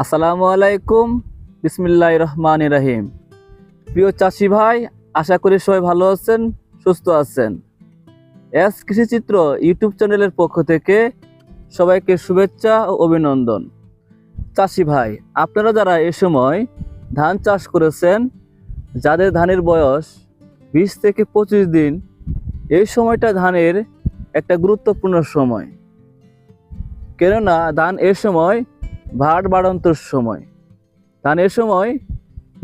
আসসালামু আলাইকুম। বিসমিল্লাহ রহমান রাহিম। প্রিয় চাষি ভাই, আশা করি সবাই ভালো আছেন, সুস্থ আছেন। এস কৃষিচিত্র ইউটিউব চ্যানেলের পক্ষ থেকে সবাইকে শুভেচ্ছা ও অভিনন্দন। চাষি ভাই, আপনারা যারা এ সময় ধান চাষ করেছেন, যাদের ধানের বয়স বিশ থেকে পঁচিশ দিন এই সময়টা ধানের একটা গুরুত্বপূর্ণ সময়। কেননা ধান এ সময় ভাট বাড়ন্তর সময়। ধান এ সময়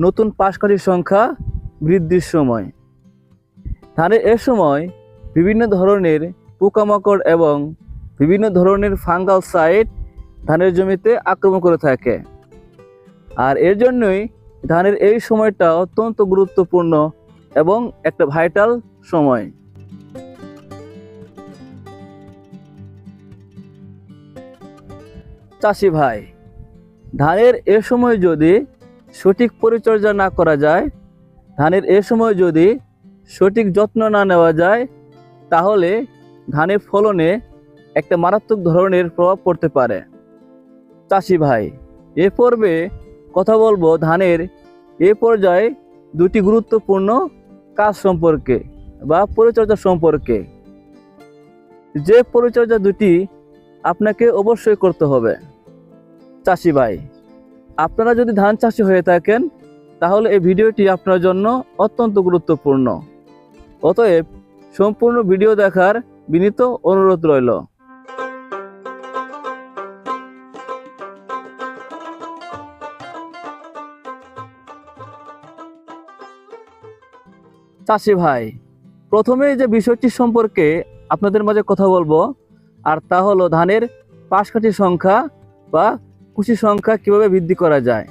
নতুন পাশকাঠির সংখ্যা বৃদ্ধির সময়। ধানের এ সময় বিভিন্ন ধরনের পোকামাকড় এবং বিভিন্ন ধরনের ফাঙ্গাল সাইট ধানের জমিতে আক্রমণ করে থাকে। আর এর জন্যই ধানের এই সময়টা অত্যন্ত গুরুত্বপূর্ণ এবং একটা ভাইটাল সময়। চাষি ভাই ধানের এ সময় যদি সঠিক পরিচর্যা না করা যায়, ধানের এ সময় যদি সঠিক যত্ন না নেওয়া যায়, তাহলে ধানের ফলনে একটা মারাত্মক ধরনের প্রভাব পড়তে পারে। চাষি ভাই, এ পর্বে কথা বলব ধানের এ পর্যায়ে দুটি গুরুত্বপূর্ণ কাজ সম্পর্কে বা পরিচর্যা সম্পর্কে। যে পরিচর্যা দুটি আপনাকে অবশ্যই করতে হবে। চাষি ভাই। আপনারা যদি ধান চাষি হয়ে থাকেন, তাহলে এই ভিডিওটি আপনার জন্য অত্যন্ত গুরুত্বপূর্ণ। অতএব, সম্পূর্ণ ভিডিও দেখার বিনীত অনুরোধ রইল। চাষি ভাই প্রথমে যে বিষয়টি সম্পর্কে আপনাদের মাঝে কথা বলব, আর তা হলো ধানের পাশকাঠি সংখ্যা বা কুশি সংখ্যা কীভাবে বৃদ্ধি করা যায়?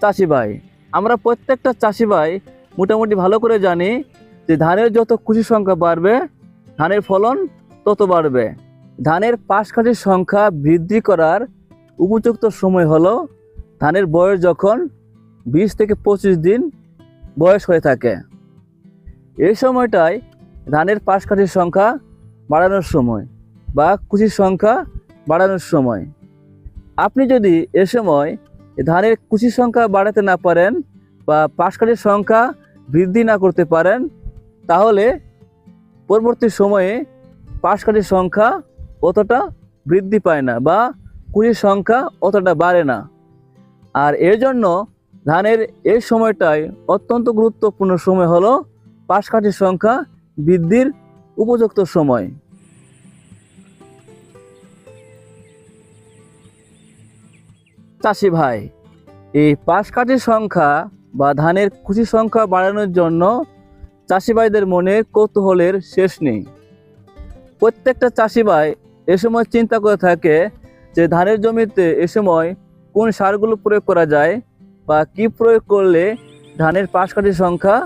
চাষি ভাই, আমরা প্রত্যেকটা চাষি ভাই মোটামুটি ভালো করে জানি যে ধানের যত কুশি সংখ্যা বাড়বে, ধানের ফলন তত বাড়বে। ধানের পাশকাঠির সংখ্যা বৃদ্ধি করার উপযুক্ত সময় হলো ধানের বয়স যখন বিশ থেকে পঁচিশ দিন বয়স হয়ে থাকে। এই সময়টায় ধানের পাশকাঠির সংখ্যা বাড়ানোর সময় বা কুশির সংখ্যা বাড়ানোর সময়। আপনি যদি এ সময় ধানের কুশির সংখ্যা বাড়াতে না পারেন বা পাশকাঠির সংখ্যা বৃদ্ধি না করতে পারেন, তাহলে পরবর্তী সময়ে পাশকাঠির সংখ্যা অতটা বৃদ্ধি পায় না বা কুচির সংখ্যা অতটা বাড়ে না। আর এর জন্য ধানের এই সময়টায় অত্যন্ত গুরুত্বপূর্ণ সময় হলো পাশকাঠির সংখ্যা বৃদ্ধির উপযুক্ত সময়। চাষি ভাই, এই পাশকাঠির সংখ্যা বা ধানের কুচি সংখ্যা বাড়ানোর জন্য চাষি ভাইদের মনে কৌতূহলের শেষ নেই। প্রত্যেকটা চাষি ভাই এ সময় চিন্তা করে থাকে যে ধানের জমিতে এ সময় কোন সারগুলো প্রয়োগ করা যায় বা কি প্রয়োগ করলে ধানের পাশকাঠির সংখ্যা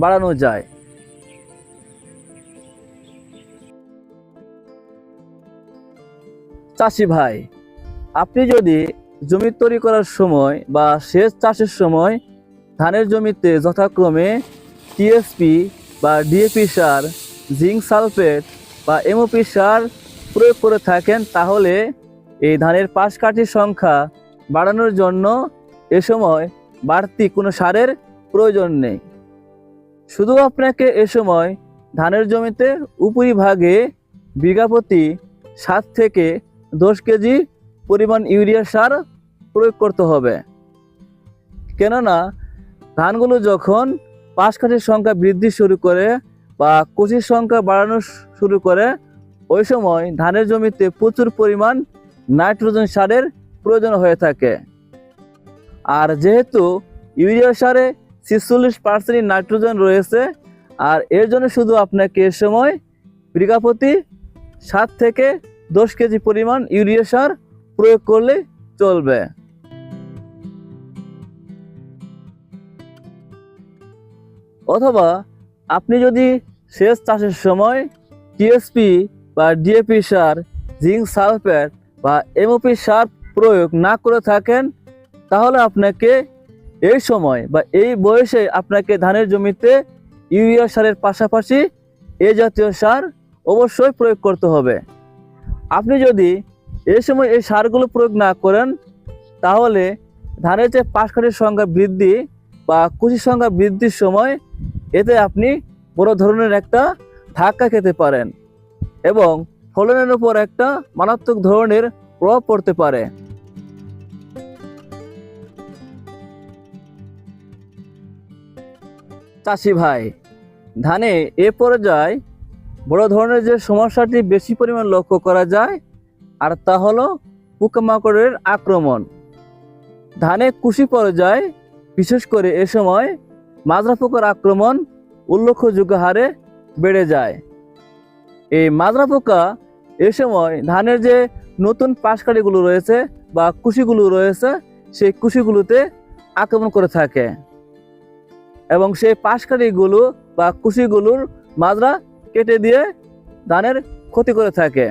বাড়ানো যায়। চাষি ভাই, আপনি যদি জমি তৈরি করার সময় বা সেচ চাষের সময় ধানের জমিতে যথাক্রমে টিএসপি বা ডিএপি সার, জিঙ্ক সালফেট বা এমওপি সার প্রয়োগ করে থাকেন, তাহলে এই ধানের পাশ কাঠির সংখ্যা বাড়ানোর জন্য এ সময় বাড়তি কোনো সারের প্রয়োজন নেই। শুধু আপনাকে এ সময় ধানের জমিতে উপরিভাগে বিঘা প্রতি সাত থেকে দশ কেজি পরিমাণ ইউরিয়া সার প্রয়োগ করতে হবে। কেননা, ধানগুলো যখন পাশ কাঠির সংখ্যা বৃদ্ধি শুরু করে বা কচির সংখ্যা বাড়ানো শুরু করে, ওই সময় ধানের জমিতে প্রচুর পরিমাণ নাইট্রোজেন সারের প্রয়োজন হয়ে থাকে। আর যেহেতু ইউরিয়া সারে ছিচল্লিশ পার্সেন্ট নাইট্রোজেন রয়েছে, আর এর জন্য শুধু আপনাকে এ সময় বিঘা প্রতি সাত থেকে দশ কেজি পরিমাণ ইউরিয়া সার প্রয়োগ করলে চলবে। অথবা আপনি যদি সেচ চাষের সময় টিএসপি বা ডিএপি সার জিঙ্ক সালফেট বা এমওপি সার প্রয়োগ না করে থাকেন, তাহলে আপনাকে এই সময় বা এই বয়সে আপনাকে ধানের জমিতে ইউরিয়া সারের পাশাপাশি এ জাতীয় সার অবশ্যই প্রয়োগ করতে হবে। আপনি যদি এই সময় এই সারগুলো প্রয়োগ না করেন, তাহলে ধানের যে পাশকাঠির সংখ্যা বৃদ্ধি বা কুশির সংখ্যা বৃদ্ধির সময় এতে আপনি বড় ধরনের একটা ধাক্কা খেতে পারেন এবং ফলনের উপর একটা মারাত্মক ধরনের প্রভাব পড়তে পারে। চাষি ভাই, ধানে এ পর্যায়ে বড় ধরনের যে সমস্যাটি বেশি পরিমাণ লক্ষ্য করা যায় আর তা হলো পোকামাকড়ের আক্রমণ। ধানে কুশি পর্যায়ে বিশেষ করে এ সময় মাজরা পোকার আক্রমণ উল্লেখযোগ্য হারে বেড়ে যায়। এই মাজরা পোকা এ সময় ধানের যে নতুন পাশকাঠিগুলো রয়েছে বা কুশিগুলো রয়েছে, সেই কুশিগুলোতে আক্রমণ করে থাকে। এবং সেই পাশকাঠিগুলো বা কুশিগুলোর মাজরা কেটে দিয়ে ধানের ক্ষতি করে থাকে।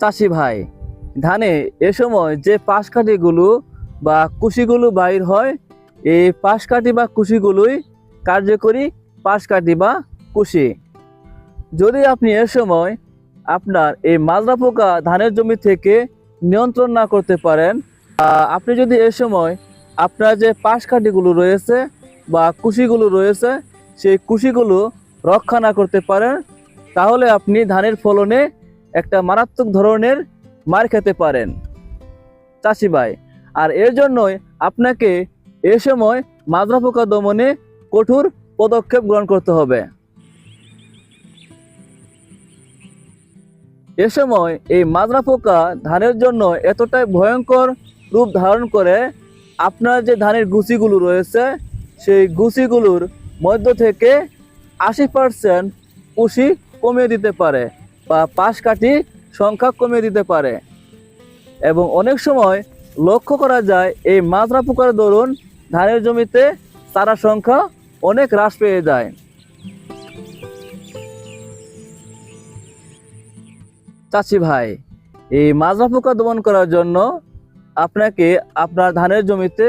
চাষি ভাই, ধানে এ সময় যে পাশকাঠিগুলো বা কুশিগুলো বাইর হয়, এই পাশকাঠি বা কুশিগুলোই কার্যকরী পাশকাঠি বা কুশি। যদি আপনি এ সময় আপনার এই মাজরা পোকা ধানের জমি থেকে নিয়ন্ত্রণ না করতে পারেন আপনি যদি এ সময় আপনার যে পাশকাঠিগুলো রয়েছে বা কুশিগুলো রয়েছে, সেই কুশিগুলো রক্ষা না করতে পারেন, তাহলে আপনি ধানের ফলনে একটা মারাত্মক ধরনের মার খেতে পারেন। চাষি ভাই, আর এর জন্যই আপনাকে এ সময় মাজরা পোকা দমনে কঠোর পদক্ষেপ গ্রহণ করতে হবে। এ সময় এই মাজরা পোকা ধানের জন্য এতটাই ভয়ঙ্কর রূপ ধারণ করে, আপনার যে ধানের গুছিগুলো রয়েছে, সেই গুছিগুলোর মধ্য থেকে আশি পার্সেন্ট কুশি কমিয়ে দিতে পারে। পাশ কাঠি সংখ্যা কমিয়ে দিতে পারে। এবং অনেক সময় লক্ষ্য করা যায়, এই মাজরা পোকার দরুন ধানের জমিতে তারা সংখ্যা অনেক হ্রাস পেয়ে যায়। চাচি ভাই, এই মাজরা পোকা দমন করার জন্য আপনাকে আপনার ধানের জমিতে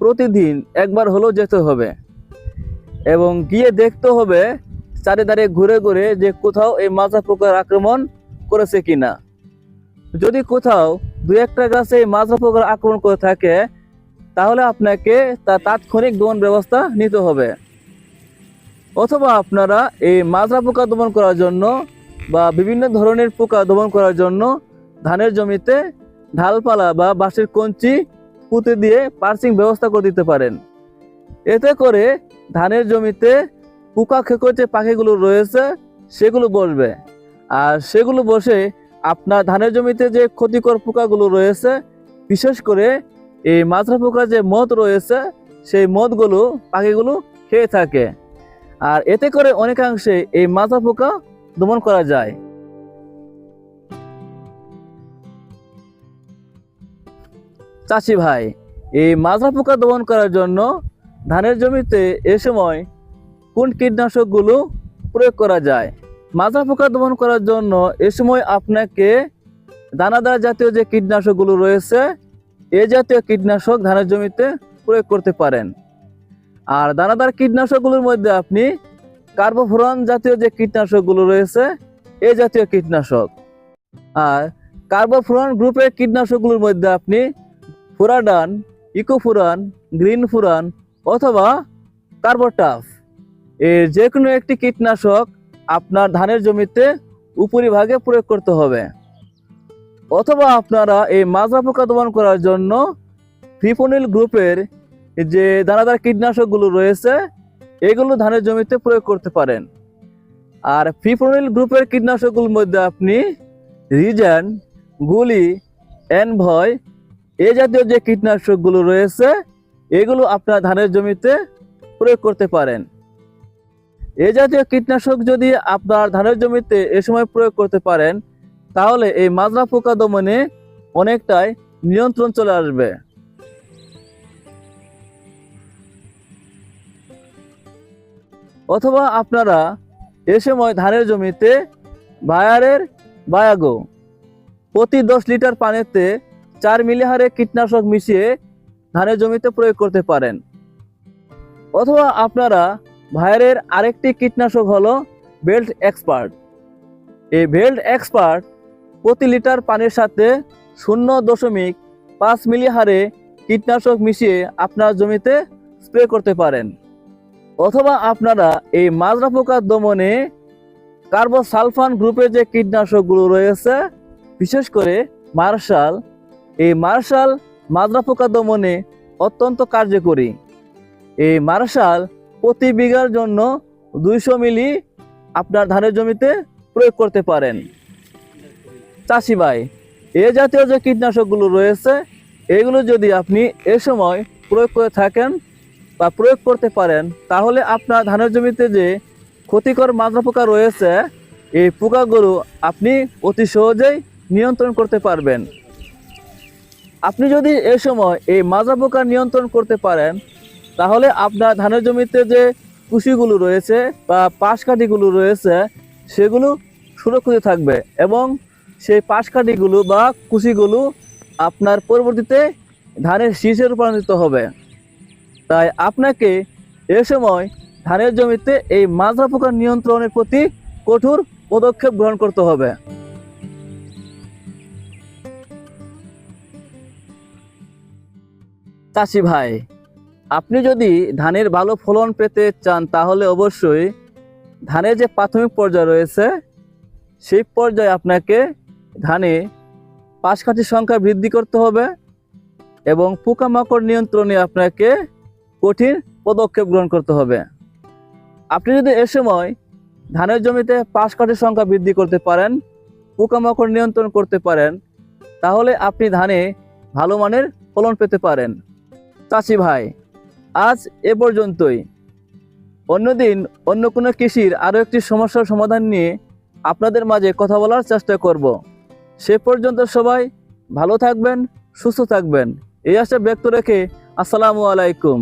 প্রতিদিন একবার হলেও যেতে হবে। এবং গিয়ে দেখতে হবে চারিধারে ঘুরে ঘুরে যে কোথাও এই মাজরা পোকার আক্রমণ করেছে কিনা। যদি কোথাও দু একটা গাছে এই মাজরা পোকার আক্রমণ করে থাকে, তাহলে আপনাকে তা তাৎক্ষণিক দমন ব্যবস্থা নিতে হবে। অথবা আপনারা এই মাজরা পোকা দমন করার জন্য বা বিভিন্ন ধরনের পোকা দমন করার জন্য ধানের জমিতে ঢালপালা বা বাঁশের কঞ্চি পুঁতে দিয়ে পার্সিং ব্যবস্থা করে দিতে পারেন। এতে করে ধানের জমিতে পোকা খেকোর যে পাখিগুলো রয়েছে, সেগুলো বসবে। আর সেগুলো বসে আপনার ধানের জমিতে যে ক্ষতিকর পোকাগুলো রয়েছে, বিশেষ করে এই মাজরা পোকার যে মদ রয়েছে, সেই মদগুলো পাখিগুলো খেয়ে থাকে। আর এতে করে অনেকাংশে এই মাজরা পোকা দমন করা যায়। চাষি ভাই, এই মাজরা পোকা দমন করার জন্য ধানের জমিতে এ সময় কোন কীটনাশকগুলো প্রয়োগ করা যায়? মাজরা পোকা দমন করার জন্য এ সময় আপনাকে দানাদার জাতীয় যে কীটনাশকগুলো রয়েছে, এ জাতীয় কীটনাশক ধানের জমিতে প্রয়োগ করতে পারেন। আর দানাদার কীটনাশকগুলোর মধ্যে আপনি কার্বোফোরন জাতীয় যে কীটনাশকগুলো রয়েছে, এ জাতীয় কীটনাশক। আর কার্বোফোরন গ্রুপের কীটনাশকগুলোর মধ্যে আপনি ফুরাডান, ইকোফুরান গ্রিন ফুরান অথবা কার্বোটাফ। যে কোনো একটি কীটনাশক আপনার ধানের জমিতে উপরিভাগে প্রয়োগ করতে হবে। অথবা আপনারা এই মাজরা পোকা দমন করার জন্য ফিপোনিল গ্রুপের যে দানাদার কীটনাশকগুলো রয়েছে, এগুলো ধানের জমিতে প্রয়োগ করতে পারেন। আর ফিপোনিল গ্রুপের কীটনাশকগুলোর মধ্যে আপনি রিজেন, গুলি, এনভয় এ জাতীয় যে কীটনাশকগুলো রয়েছে, এগুলো আপনার ধানের জমিতে প্রয়োগ করতে পারেন। এ জাতীয় কীটনাশক যদি আপনার ধানের জমিতে এ সময় প্রয়োগ করতে পারেন, তাহলে এই মাজরা পোকা দমনে অনেকটাই নিয়ন্ত্রণ চলে আসবে। অথবা আপনারা এ সময় ধানের জমিতে বায়ারের বায়াগো প্রতি দশ লিটার পানিতে চার মিলিহারে কীটনাশক মিশিয়ে ধানের জমিতে প্রয়োগ করতে পারেন। অথবা আপনারা ভাইরের আরেকটি কীটনাশক হলো বেল্ট এক্সপার্ট এই বেল্ট এক্সপার্ট প্রতি লিটার পানির সাথে শূন্য দশমিক পাঁচ মিলি হারে কীটনাশক মিশিয়ে আপনার জমিতে স্প্রে করতে পারেন। অথবা আপনারা এই মাজরা পোকার দমনে কার্বোসালফান গ্রুপের যে কীটনাশকগুলো রয়েছে, বিশেষ করে মার্শাল, এই মার্শাল মাজরা পোকা দমনে অত্যন্ত কার্যকরী। এই মার্শাল প্রতি বিঘার জন্য দুইশো মিলি আপনার ধানের জমিতে প্রয়োগ করতে পারেন। চাষি ভাই, এ জাতীয় যে কীটনাশকগুলো রয়েছে, এগুলো যদি আপনি এ সময় প্রয়োগ করে থাকেন বা প্রয়োগ করতে পারেন, তাহলে আপনার ধানের জমিতে যে ক্ষতিকর মাজরা পোকা রয়েছে, এই পোকাগুলো আপনি অতি সহজেই নিয়ন্ত্রণ করতে পারবেন। আপনি যদি এ সময় এই মাজরা পোকা নিয়ন্ত্রণ করতে পারেন তাহলে আপনার ধানের জমিতে যে কুশিগুলো রয়েছে বা পাশকাঠিগুলো রয়েছে, সেগুলো সুরক্ষিত থাকবে এবং সেই পাশকাঠিগুলো বা কুশিগুলো আপনার পরবর্তীতে ধানের শীষে রূপান্তরিত হবে। তাই আপনাকে এ সময় ধানের জমিতে এই মাজরা পোকা নিয়ন্ত্রণের প্রতি কঠোর পদক্ষেপ গ্রহণ করতে হবে। চাষি ভাই আপনি যদি ধানের ভালো ফলন পেতে চান, তাহলে অবশ্যই ধানের যে প্রাথমিক পর্যায় রয়েছে, সেই পর্যায়ে আপনাকে ধানে পাশকাঠির সংখ্যা বৃদ্ধি করতে হবে এবং পোকামাকড় নিয়ন্ত্রণে আপনাকে কঠিন পদক্ষেপ গ্রহণ করতে হবে। আপনি যদি এ সময় ধানের জমিতে পাশকাঠির সংখ্যা বৃদ্ধি করতে পারেন, পোকামাকড় নিয়ন্ত্রণ করতে পারেন, তাহলে আপনি ধানে ভালো মানের ফলন পেতে পারেন। চাষি ভাই আজ এ পর্যন্তই। অন্যদিন অন্য কোনো কৃষির আরও একটি সমস্যার সমাধান নিয়ে আপনাদের মাঝে কথা বলার চেষ্টা করব। সে পর্যন্ত সবাই ভালো থাকবেন, সুস্থ থাকবেন। এই আশা ব্যক্ত রেখে আসসালামু আলাইকুম।